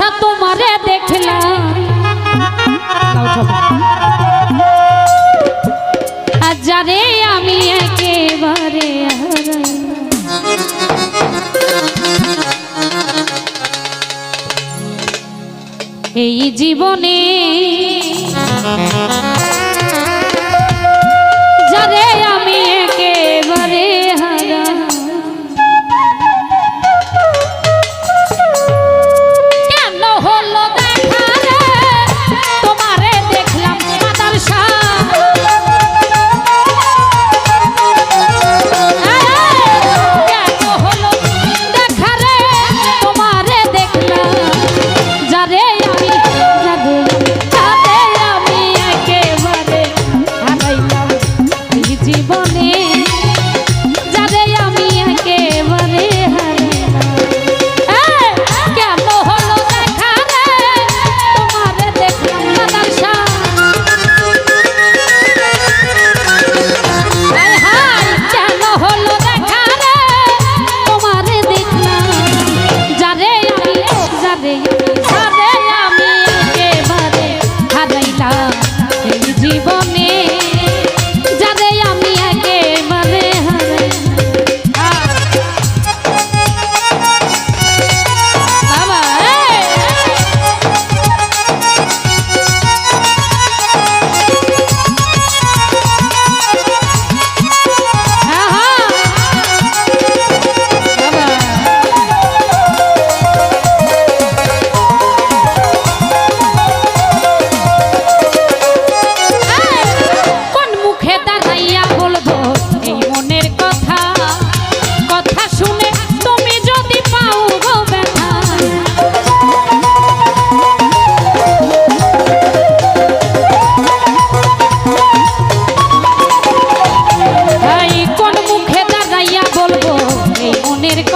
শাহ তোমারে দেখলাম। যারে আমি একেবারে এই জীবনে যারে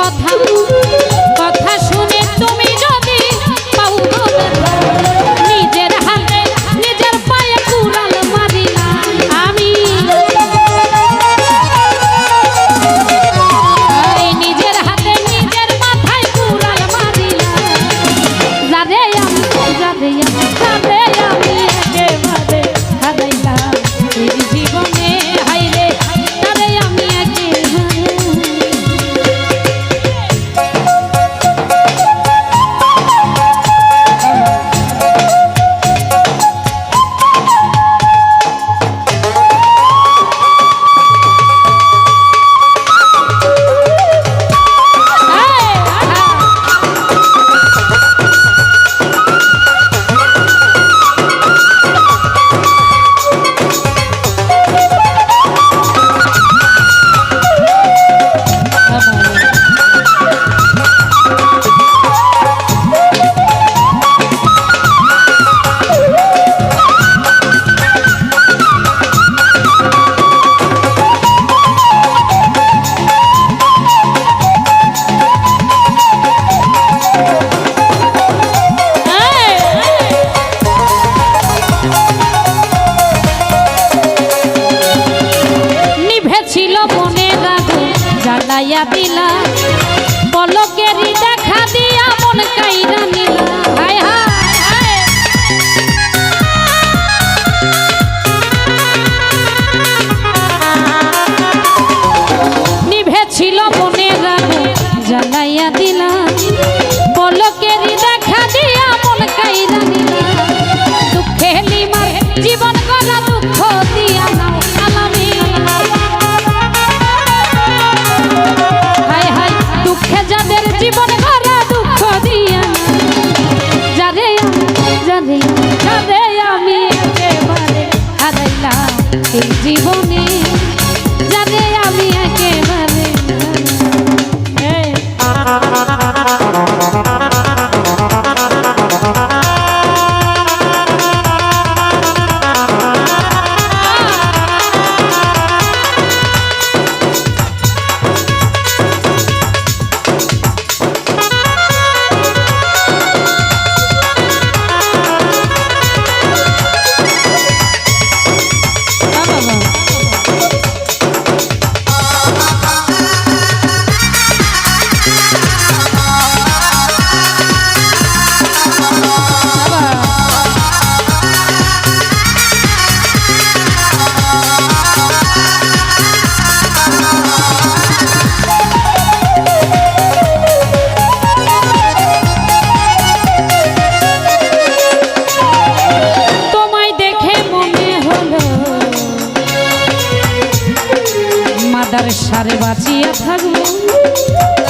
কথা চাঁদার সারে বাঁচিয়া থাকব।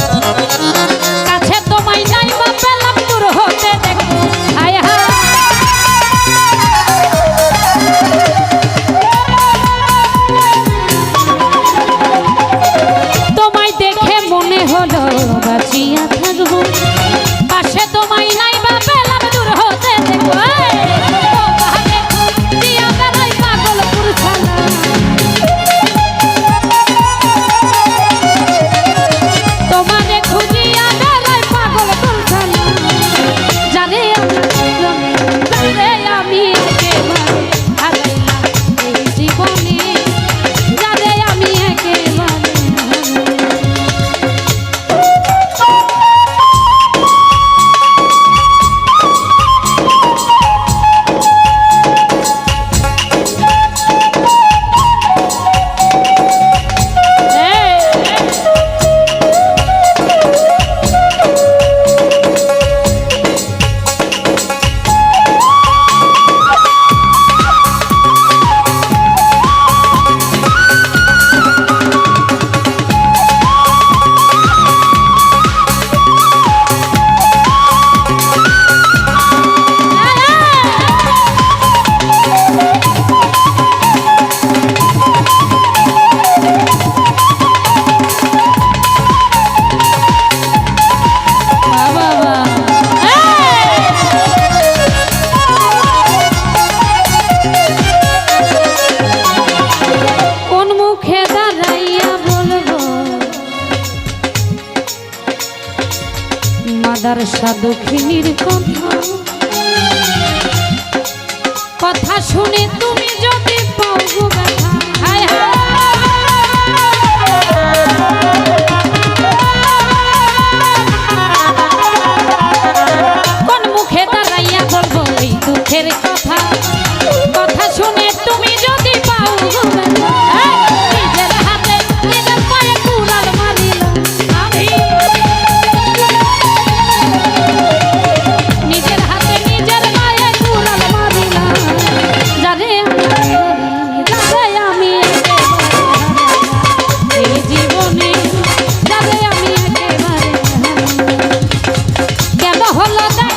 রাধার সাধুখিনীর কথা। কথা শুনে তুমি যদি পাও ব্যথা। হায় হায়। হলো